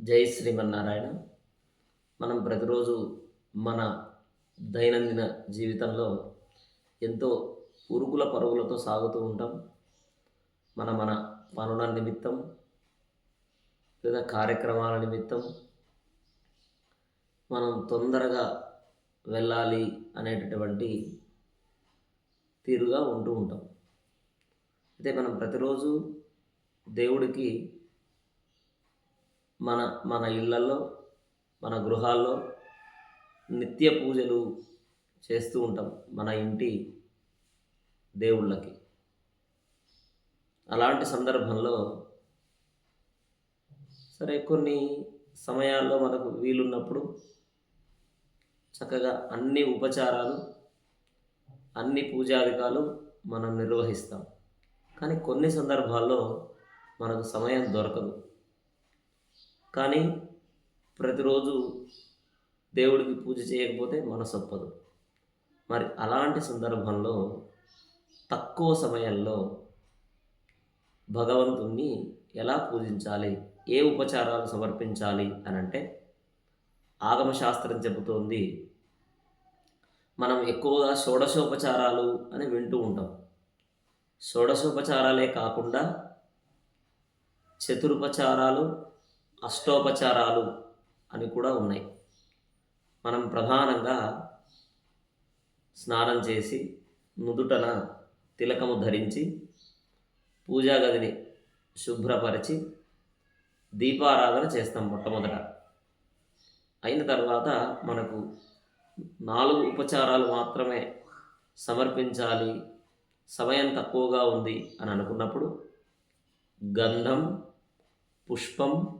జై శ్రీమన్నారాయణ. మనం ప్రతిరోజు మన దైనందిన జీవితంలో ఎంతో ఉరుకుల పరుగులతో సాగుతూ ఉంటాం. మన మన పనుల నిమిత్తం లేదా కార్యక్రమాల నిమిత్తం మనం తొందరగా వెళ్ళాలి అనేటటువంటి తీరుగా ఉంటూ ఉంటాం. అయితే మనం ప్రతిరోజు దేవుడికి మన మన ఇళ్ళల్లో మన గృహాల్లో నిత్య పూజలు చేస్తూ ఉంటాం మన ఇంటి దేవుళ్ళకి. అలాంటి సందర్భంలో సరే కొన్ని సమయాల్లో మనకు వీలున్నప్పుడు చక్కగా అన్ని ఉపచారాలు అన్ని పూజాధికాలు మనం నిర్వహిస్తాం. కానీ కొన్ని సందర్భాల్లో మనకు సమయం దొరకదు. కానీ ప్రతిరోజు దేవుడికి పూజ చేయకపోతే మనసు ఒప్పదు. మరి అలాంటి సందర్భంలో తక్కువ సమయంలో భగవంతుణ్ణి ఎలా పూజించాలి? ఏ ఉపచారాలు సమర్పించాలి అని అంటే ఆగమశాస్త్రం చెబుతోంది మనం ఎక్కువగా షోడశోపచారాలు అని వింటూ ఉంటాం. షోడశోపచారాలే కాకుండా చతురుపచారాలు అష్టోపచారాలు అని కూడా ఉన్నాయి. మనం ప్రధానంగా స్నానం చేసి నుదుటన తిలకము ధరించి పూజా గదిని శుభ్రపరిచి దీపారాధన చేస్తాం మొట్టమొదట. అయిన తర్వాత మనకు నాలుగు ఉపచారాలు మాత్రమే సమర్పించాలి. సమయం తక్కువగా ఉంది అని అనుకున్నప్పుడు గంధం పుష్పం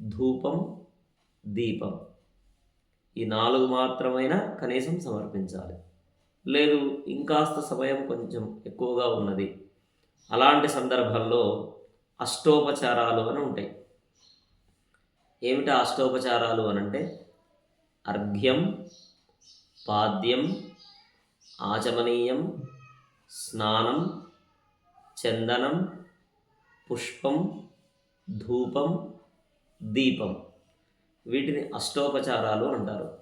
ధూపం దీపం. ఈ నాలుగు మాత్రమైనా కనీసం సమర్పించాలి. లేదు ఇంకాస్త సమయం కొంచెం ఎక్కువగా ఉన్నది. అలాంటి సందర్భంలో అష్టోపచారాలు అని ఉంటాయి. ఏమిటా అష్టోపచారాలు అని అంటే అర్ఘ్యం పాద్యం ఆచమనీయం స్నానం చందనం పుష్పం ధూపం దీపం. వీటిని అష్టోపచారాలు అంటారు.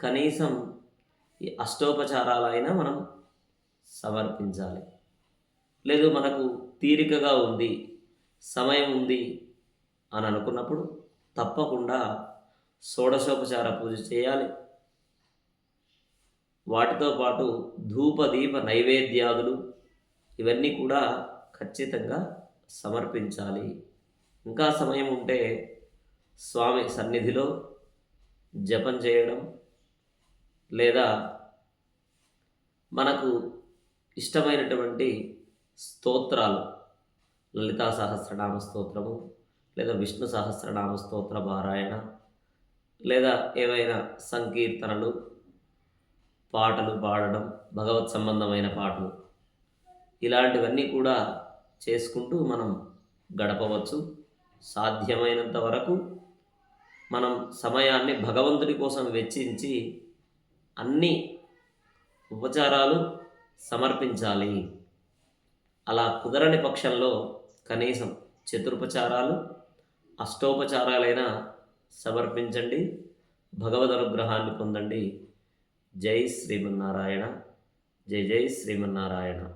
కనీసం ఈ అష్టోపచారాలైనా మనం సమర్పించాలి. లేదు మనకు తీరికగా ఉంది సమయం ఉంది అని అనుకున్నప్పుడు తప్పకుండా షోడశోపచార పూజ చేయాలి. వాటితో పాటు ధూప దీప నైవేద్యాదులు ఇవన్నీ కూడా ఖచ్చితంగా సమర్పించాలి. ఇంకా సమయం ఉంటే స్వామి సన్నిధిలో జపం చేయడం లేదా మనకు ఇష్టమైనటువంటి స్తోత్రాలు లలితా సహస్రనామ స్తోత్రము లేదా విష్ణు సహస్రనామ స్తోత్ర పారాయణ లేదా ఏవైనా సంకీర్తనలు పాటలు పాడడం భగవత్ సంబంధమైన పాటలు ఇలాంటివన్నీ కూడా చేసుకుంటూ మనం గడపవచ్చు. సాధ్యమైనంత వరకు మనం సమయాన్ని భగవంతుడి కోసం వెచ్చించి అన్ని ఉపచారాలు సమర్పించాలి. అలా కుదరని పక్షంలో కనీసం చతురుపచారాలు అష్టోపచారాలైనా సమర్పించండి. భగవద్ అనుగ్రహాన్ని పొందండి. జై శ్రీమన్నారాయణ. జై జై శ్రీమన్నారాయణ.